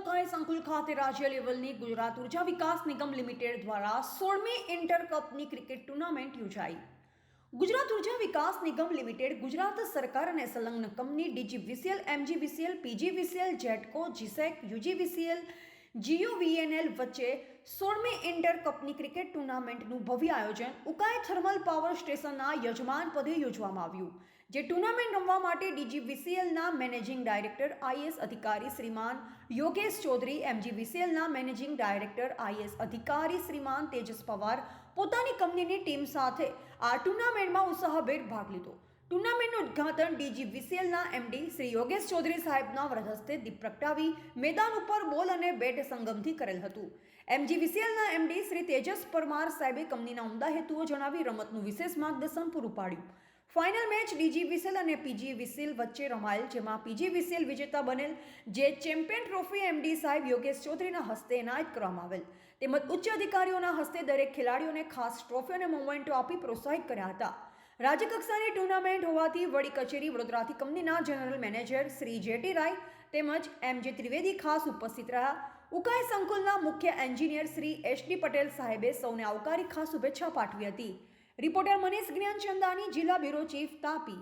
Station સંકુલ ખાતે રાજ્ય લેવલની ગુજરાત ઊર્જા વિકાસ નિગમ લિમિટેડ દ્વારા સોળમી ઇન્ટર કપની ક્રિકેટ ટુર્નામેન્ટ યોજાઈ. ગુજરાત ઊર્જા વિકાસ નિગમ લિમિટેડ, ગુજરાત સરકાર અને સંલગ્ન company DGVCL, MGVCL, PGVCL GETCO GSEC, UGVCL GUVNL વચ્ચે સોળમી ઇન્ટર કપની ક્રિકેટ ટુર્નામેન્ટનું ભવ્ય આયોજન ઉકાઈ થર્મલ પાવર સ્ટેશનના યજમાન પદે યોજવામાં આવ્યું, જે ટુર્નામેન્ટ રમવા માટે ડીજીવીસીએલના મેનેજિંગ ડાયરેક્ટર આઈએસ અધિકારી શ્રીમાન યોગેશ ચૌધરી, એમજીવીસીએલના મેનેજિંગ ડાયરેક્ટર આઈએસ અધિકારી શ્રીમાન તેજસ પવાર પોતાની કંપનીની ટીમ સાથે આ ટુર્નામેન્ટમાં ઉત્સાહભેર ભાગ લીધો. ટુર્નામેન્ટનું ઉદ્ઘાટન ડીજીવીસીએલના એમડી શ્રી યોગેશ ચૌધરી સાહેબના વ્રતહસ્તે દીપ પ્રગટાવી મેદાન ઉપર બોલ અને બેટ સંગમથી કરેલ હતું. એમજીવીસીએલના એમડી શ્રી તેજસ પરમાર સાહેબે કંપનીના ઉમદા હેતુઓ જણાવી રમતનું વિશેષ માર્ગદર્શન પૂરું પાડ્યું. ફાઇનલ મેચ ડીજી વિસેલ અને પીજી વિસેલ વચ્ચે રમાયેલ, જેમાં પીજી વિસેલ વિજેતા બનેલ, જે ચેમ્પિયન ટ્રોફી એમડી સાહેબ યોગેશ ચૌધરીના હસ્તે એનાયત કરવામાં આવેલ. તેમજ ઉચ્ચ અધિકારીઓના હસ્તે દરેક ખેલાડીઓને ખાસ ટ્રોફી અને મોમેન્ટો આપી પ્રોત્સાહિત કર્યા હતા. રાજ્યકક્ષાની ટુર્નામેન્ટ હોવાથી વડી કચેરી વડોદરાથી કંપનીના general manager Shri JT Rai તેમજ એમ જે ત્રિવેદી ખાસ ઉપસ્થિત રહ્યા. ઉકાઈ સંકુલના મુખ્ય engineer Shri H D Patel સાહેબે સૌને આવકારી ખાસ શુભેચ્છા પાઠવી હતી. રિપોર્ટર મનીષ જ્ઞાનચંદાની જિલ્લા બ્યુરો ચીફ તાપી